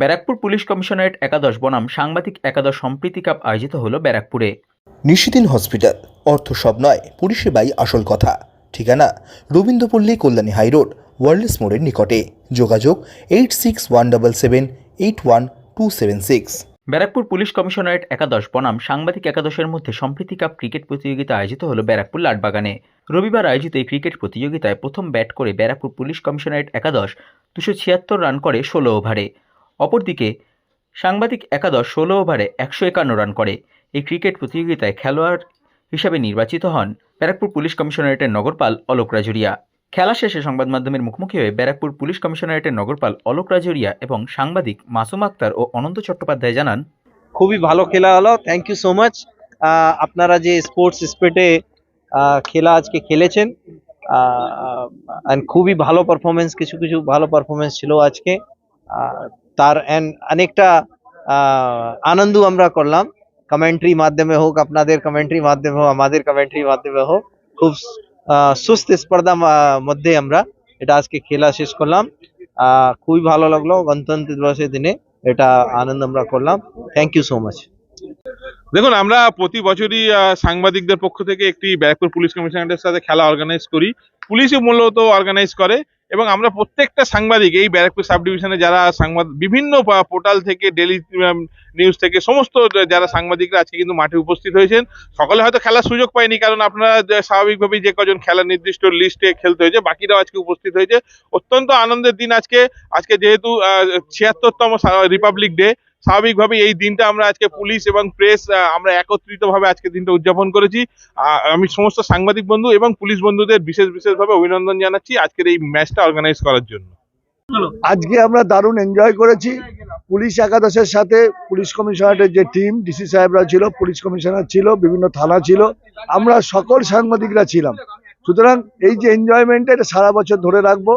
Barrackpore police commissionerate একাদশ বনাম সাংবাদিক একাদশ সম্প্রীতি কাপ আয়োজিত হলো ব্যারাকপুরে। নিশিদিন হসপিটাল অর্থ সব নয় পরিষেবাই আসল কথা। ঠিকানা রবীন্দ্রপল্লী কল্যাণী হাইরোড ওয়ার্ল্ডস মোড়ের নিকটে। যোগাযোগ eight six one double seven eight one two seven six. Barrackpore police commissionerate একাদশ বনাম সাংবাদিক একাদশের মধ্যে সম্প্রীতি কাপ ক্রিকেট প্রতিযোগিতা আয়োজিত হলো ব্যারাকপুর লাটবাগানে। রবিবার আয়োজিত এই ক্রিকেট প্রতিযোগিতায় প্রথম ব্যাট করে ব্যারাকপুর পুলিশ কমিশনারেট একাদশ দুশো ছিয়াত্তর রান করে ষোলো ওভারে। অপরদিকে, সাংবাদিক একাদশ ষোলো ওভারে একশো একান্ন রান করে। এই ক্রিকেট প্রতিযোগিতায় খেলোয়াড় হিসাবে নির্বাচিত হন ব্যারাকপুর পুলিশ কমিশনারেটের নগরপাল অলোক রাজুরিয়া। খেলা শেষে সংবাদ মাধ্যমের মুখোমুখি হয়ে ব্যারাকপুর পুলিশ কমিশনারেটের নগরপাল অলোক রাজুরিয়া এবং সাংবাদিক মাসুম আক্তার ও অনন্ত চট্টোপাধ্যায় জানান, খুবই ভালো খেলা হলো। থ্যাংক ইউ সো মাচ আপনারা যে স্পোর্টস স্পেটে খেলা আজকে খেলেছেন খুবই ভালো পারফরমেন্স কিছু কিছু ভালো পারফরমেন্স ছিল আজকে। তার অনেকটা আনন্দ আমরা করলাম। কমেন্ট্রি মাধ্যমে হোক, আপনাদের কমেন্ট্রি মাধ্যমে হোক, আমাদের কমেন্ট্রি মাধ্যমে হোক, খুব সুস্থ স্পর্ধা মধ্যে আমরা এটা আজকে খেলা শেষ করলাম। খুবই ভালো লাগল গণতন্ত্র দিবসের দিনে, এটা আনন্দ আমরা করলাম। থ্যাংক ইউ সো মাচ দেখুন, আমরা প্রতি বছরই সাংবাদিকদের পক্ষ থেকে একটি ব্যারাকপুর পুলিশ কমিশনারের সাথে খেলা অর্গানাইজ করি। পুলিশই মূলত অর্গানাইজ করে। এবং আমরা প্রত্যেকটা সাংবাদিক, এই ব্যারাকপুর সাব ডিভিশনে যারা সাংবাদ, বিভিন্ন পোর্টাল থেকে ডেলি নিউজ থেকে, সমস্ত যারা সাংবাদিকরা আছে কিন্তু মাঠে উপস্থিত হয়েছেন। সকলে হয়তো খেলার সুযোগ পায়নি, কারণ আপনারা স্বাভাবিকভাবেই যে কজন খেলার নির্দিষ্ট লিস্টে খেলতে হয়েছে, বাকিরাও আজকে উপস্থিত হয়েছে। অত্যন্ত আনন্দের দিন আজকে। আজকে যেহেতু ছিয়াত্তরতম রিপাবলিক ডে স্বাভাবিকভাবে এই দিনটা আমরা আজকে পুলিশ এবং প্রেস আমরা একত্রিতভাবে আজকে দিনটা উদযাপন করেছি। আমি সমস্ত সাংবাদিক বন্ধু এবং পুলিশ বন্ধুদের বিশেষ বিশেষভাবে অভিনন্দন জানাচ্ছি আজকের এই ম্যাচটা অর্গানাইজ করার জন্য। আজকে আমরা দারুণ এনজয় করেছি। পুলিশ একাদশের সাথে পুলিশ কমিশনারের যে টিম ডিসি সাহেবরা ছিল পুলিশ কমিশনার ছিল বিভিন্ন থানা ছিল আমরা সকল সাংবাদিকরা ছিলাম। সুতরাং এই যে এনজয়মেন্টটা এটা সারা বছর ধরে রাখব।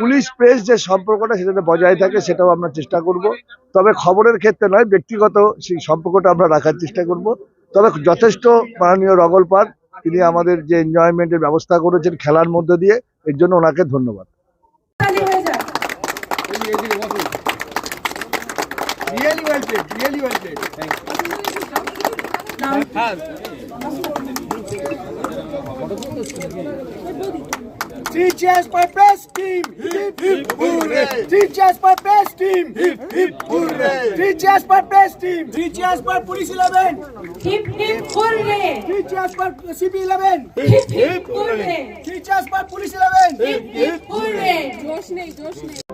পুলিশ প্রেস যে সম্পর্কটা সেটা বজায় থাকে সেটাও আমরা চেষ্টা করব। তবে খবরের ক্ষেত্রে নয় ব্যক্তিগত সেই সম্পর্কটা আমরা রাখার চেষ্টা করব। তবে যথেষ্ট মাননীয় রগল পাল তিনি আমাদের যে এনজয়মেন্টের ব্যবস্থা করেছেন খেলার মধ্যে দিয়ে এর জন্য ওনাকে ধন্যবাদ। Cheers for best team. Hip hip hooray. Three cheers for best team. Hip hip hooray. Three cheers for best team. Three cheers for Police 11. Hip hip hurray Three cheers for CP 11. Hip hip hurray Three cheers for Police 11. Hip hip hurray জোশ নেই জোশ নেই